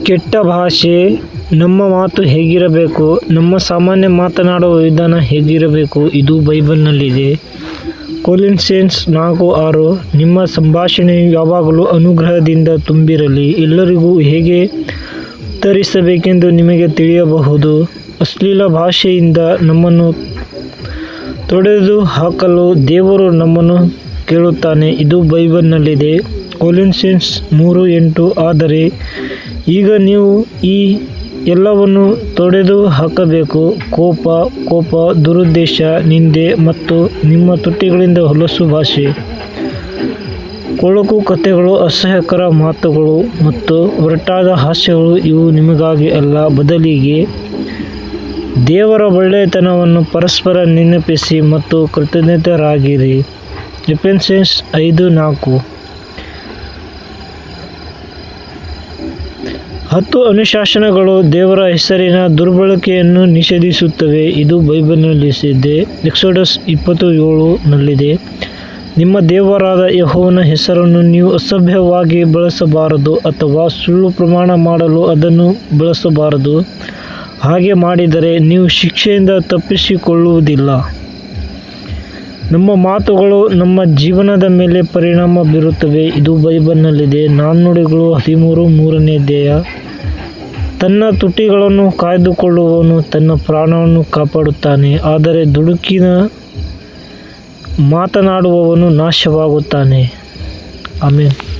ಕೆಟ್ಟ ಭಾಷೆ, ನಮ್ಮ ಮಾತು ಹೇಗಿರಬೇಕು, ನಮ್ಮ ಸಾಮಾನ್ಯ ಮಾತನಾಡುವ ವಿಧಾನ ಹೇಗಿರಬೇಕು, ಇದು ಬೈಬಲ್ನಲ್ಲಿದೆ. ಕೊಲಿನ್ಸೆನ್ಸ್ ನಾಲ್ಕು ಆರು, ನಿಮ್ಮ ಸಂಭಾಷಣೆಯು ಯಾವಾಗಲೂ ಅನುಗ್ರಹದಿಂದ ತುಂಬಿರಲಿ, ಎಲ್ಲರಿಗೂ ಹೇಗೆ ಉತ್ತರಿಸಬೇಕೆಂದು ನಿಮಗೆ ತಿಳಿಯಬಹುದು. ಅಶ್ಲೀಲ ಭಾಷೆಯಿಂದ ನಮ್ಮನ್ನು ತೊಡೆದು ಹಾಕಲು ದೇವರು ನಮ್ಮನ್ನು ಕೇಳುತ್ತಾನೆ, ಇದು ಬೈಬಲ್ನಲ್ಲಿದೆ. ಕೊಲಿನ್ಸೆನ್ಸ್ ಮೂರು ಎಂಟು ಆದರೆ ಈಗ ನೀವು ಈ ಎಲ್ಲವನ್ನು ತೊಡೆದು ಹಾಕಬೇಕು. ಕೋಪ ಕೋಪ, ದುರುದ್ದೇಶ, ನಿಂದೆ ಮತ್ತು ನಿಮ್ಮ ತುಟಿಗಳಿಂದ ಹೊಲಸು ಭಾಷೆ. ಕೊಳಕು ಕಥೆಗಳು, ಅಸಹ್ಯಕರ ಮಾತುಗಳು ಮತ್ತು ಒರಟಾದ ಹಾಸ್ಯಗಳು ಇವು ನಿಮಗಾಗಿ ಅಲ್ಲ, ಬದಲಿಗೆ ದೇವರ ಒಳ್ಳೆಯತನವನ್ನು ಪರಸ್ಪರ ನೆನಪಿಸಿ ಮತ್ತು ಕೃತಜ್ಞತರಾಗಿರಿ. ಡಿಪೆನ್ಸೆನ್ಸ್ ಐದು ನಾಲ್ಕು. ಹತ್ತು ಅನುಶಾಸನಗಳು ದೇವರ ಹೆಸರಿನ ದುರ್ಬಳಕೆಯನ್ನು ನಿಷೇಧಿಸುತ್ತವೆ. ಇದು ಬೈಬಲ್ನಲ್ಲಿದೆ ಎಕ್ಸೋಡಸ್ ಇಪ್ಪತ್ತು ಏಳುನಲ್ಲಿದೆ ನಿಮ್ಮ ದೇವರಾದ ಯಹೋವನ ಹೆಸರನ್ನು ನೀವು ಅಸಭ್ಯವಾಗಿ ಬಳಸಬಾರದು ಅಥವಾ ಸುಳ್ಳು ಪ್ರಮಾಣ ಮಾಡಲು ಅದನ್ನು ಬಳಸಬಾರದು. ಹಾಗೆ ಮಾಡಿದರೆ ನೀವು ಶಿಕ್ಷೆಯಿಂದ ತಪ್ಪಿಸಿಕೊಳ್ಳುವುದಿಲ್ಲ. ನಮ್ಮ ಮಾತುಗಳು ನಮ್ಮ ಜೀವನದ ಮೇಲೆ ಪರಿಣಾಮ ಬೀರುತ್ತವೆ. ಇದು ಬೈಬಲ್ನಲ್ಲಿದೆ. ನಾಣ್ಣುಡಿಗಳು ಹದಿಮೂರು ಮೂರನೇ ಧ್ಯೇಯ ತನ್ನ ತುಟಿಗಳನ್ನು ಕಾಯ್ದುಕೊಳ್ಳುವವನು ತನ್ನ ಪ್ರಾಣವನ್ನು ಕಾಪಾಡುತ್ತಾನೆ. ಆದರೆ ದುಡುಕಿನ ಮಾತನಾಡುವವನು ನಾಶವಾಗುತ್ತಾನೆ. ಆಮೇಲೆ